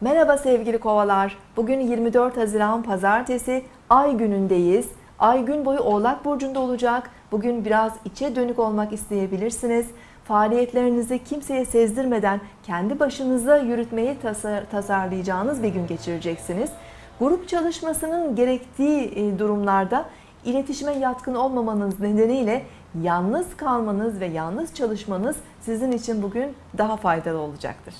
Merhaba sevgili kovalar. Bugün 24 Haziran Pazartesi ay günündeyiz. Ay gün boyu Oğlak Burcu'nda olacak. Bugün biraz içe dönük olmak isteyebilirsiniz. Faaliyetlerinizi kimseye sezdirmeden kendi başınıza yürütmeyi tasar- tasarlayacağınız bir gün geçireceksiniz. Grup çalışmasının gerektiği e, durumlarda iletişime yatkın olmamanız nedeniyle yalnız kalmanız ve yalnız çalışmanız sizin için bugün daha faydalı olacaktır.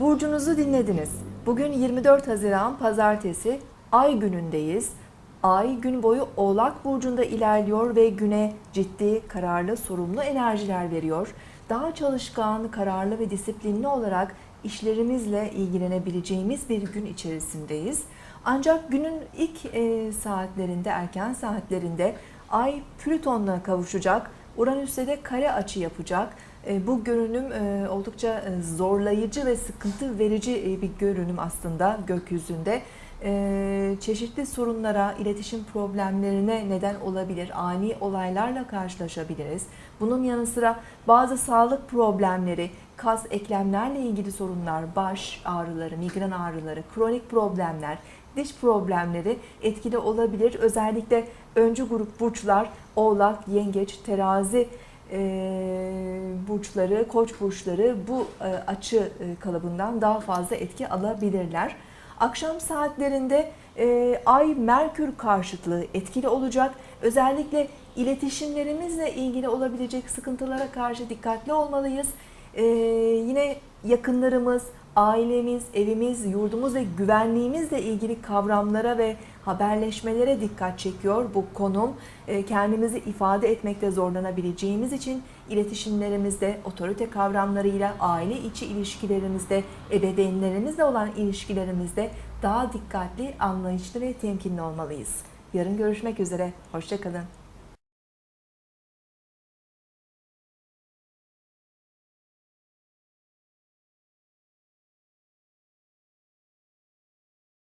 Burcunuzu dinlediniz. Bugün 24 Haziran Pazartesi Ay günündeyiz. Ay gün boyu Oğlak Burcu'nda ilerliyor ve güne ciddi, kararlı, sorumlu enerjiler veriyor. Daha çalışkan, kararlı ve disiplinli olarak işlerimizle ilgilenebileceğimiz bir gün içerisindeyiz. Ancak günün ilk e, saatlerinde, erken saatlerinde Ay Plüton'la kavuşacak. Uranüs'te de kare açı yapacak. E, Bu görünüm e, oldukça zorlayıcı ve sıkıntı verici bir görünüm aslında gökyüzünde. E, Çeşitli sorunlara, iletişim problemlerine neden olabilir. Ani olaylarla karşılaşabiliriz. Bunun yanı sıra bazı sağlık problemleri, kas eklemlerle ilgili sorunlar, baş ağrıları, migren ağrıları, kronik problemler, diş problemleri etkili olabilir. Özellikle öncü grup burçlar, oğlak, yengeç, terazi e, burçları, koç burçları bu e, açı e, kalıbından daha fazla etki alabilirler. Akşam saatlerinde e, Ay Merkür karşıtlığı etkili olacak. Özellikle iletişimlerimizle ilgili olabilecek sıkıntılara karşı dikkatli olmalıyız. E, yine yakınlarımız, ailemiz, evimiz, yurdumuz ve güvenliğimizle ilgili kavramlara ve haberleşmelere dikkat çekiyor bu konum. E, Kendimizi ifade etmekte zorlanabileceğimiz için iletişimlerimizde, otorite kavramlarıyla, aile içi ilişkilerimizde, ebeveynlerimizle olan ilişkilerimizde daha dikkatli, anlayışlı ve temkinli olmalıyız. Yarın görüşmek üzere, hoşçakalın.